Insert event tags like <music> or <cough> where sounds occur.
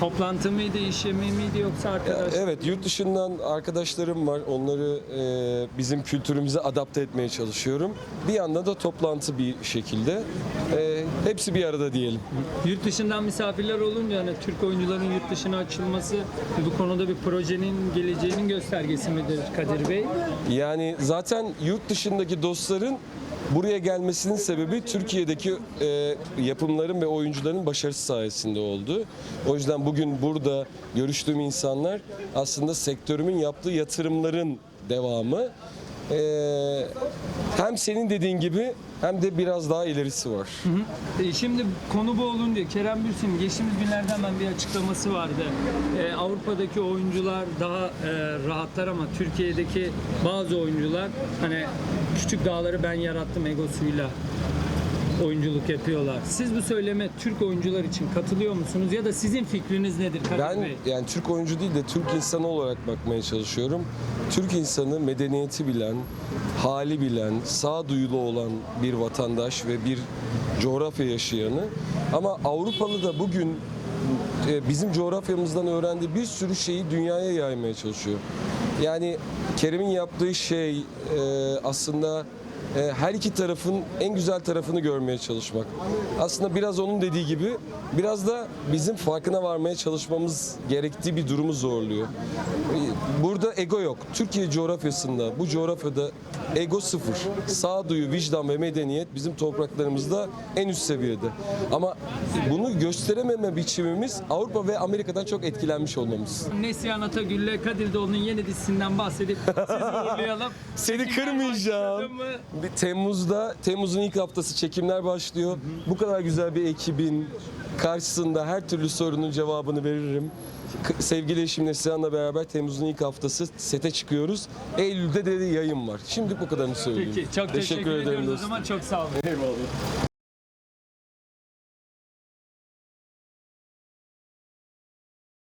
Toplantı mıydı, iş yemeği miydi yoksa Ya, arkadaş? Evet, yurt dışından arkadaşlarım var. Onları e, bizim kültürümüze adapte etmeye çalışıyorum. Bir yandan da toplantı bir şekilde. E, hepsi bir arada diyelim. Yurt dışından misafirler olunca hani Türk oyuncuların yurt dışına açılması bu konuda bir projenin geleceğinin göstergesi midir Kadir Bey? Yani zaten yurt dışındaki dostların buraya gelmesinin sebebi Türkiye'deki e, yapımların ve oyuncuların başarısı sayesinde oldu. O yüzden bugün burada görüştüğüm insanlar aslında sektörümün yaptığı yatırımların devamı. E, hem senin dediğin gibi hem de biraz daha ilerisi var. E, Şimdi konu bu olunca Kerem Bürsin geçtiğimiz günlerde hemen bir açıklaması vardı. E, Avrupa'daki oyuncular daha e, rahatlar ama Türkiye'deki bazı oyuncular hani küçük dağları ben yarattım egosuyla oyunculuk yapıyorlar. Siz bu söyleme Türk oyuncular için katılıyor musunuz ya da sizin fikriniz nedir Kadir Ben Bey? yani Türk oyuncu değil de Türk insanı olarak bakmaya çalışıyorum. Türk insanı medeniyeti bilen, hali bilen, sağduyulu olan bir vatandaş ve bir coğrafya yaşayanı. Ama Avrupalı da bugün e, bizim coğrafyamızdan öğrendiği bir sürü şeyi dünyaya yaymaya çalışıyor. Yani Kerem'in yaptığı şey e, aslında her iki tarafın en güzel tarafını görmeye çalışmak. Aslında biraz onun dediği gibi biraz da bizim farkına varmaya çalışmamız gerektiği bir durumu zorluyor. E, Burada ego yok. Türkiye coğrafyasında, bu coğrafyada ego sıfır. Sağduyu, vicdan ve medeniyet bizim topraklarımızda en üst seviyede. Ama bunu gösterememe biçimimiz Avrupa ve Amerika'dan çok etkilenmiş olmamız. Neslihan Atagül'le Kadir Doğulu'nun yeni dizisinden bahsedip sizi <laughs> uğurlayalım. Seni kırmayacağım. Bir Temmuz'da, Temmuz'un ilk haftası çekimler başlıyor. Bu kadar güzel bir ekibin karşısında her türlü sorunun cevabını veririm. Sevgili eşim Neslihan'la beraber Temmuz'un ilk haftası sete çıkıyoruz. Eylül'de de yayın var. Şimdi bu kadarını söyleyeyim. Peki çok teşekkür, ediyoruz o zaman çok sağ olun. Eyvallah.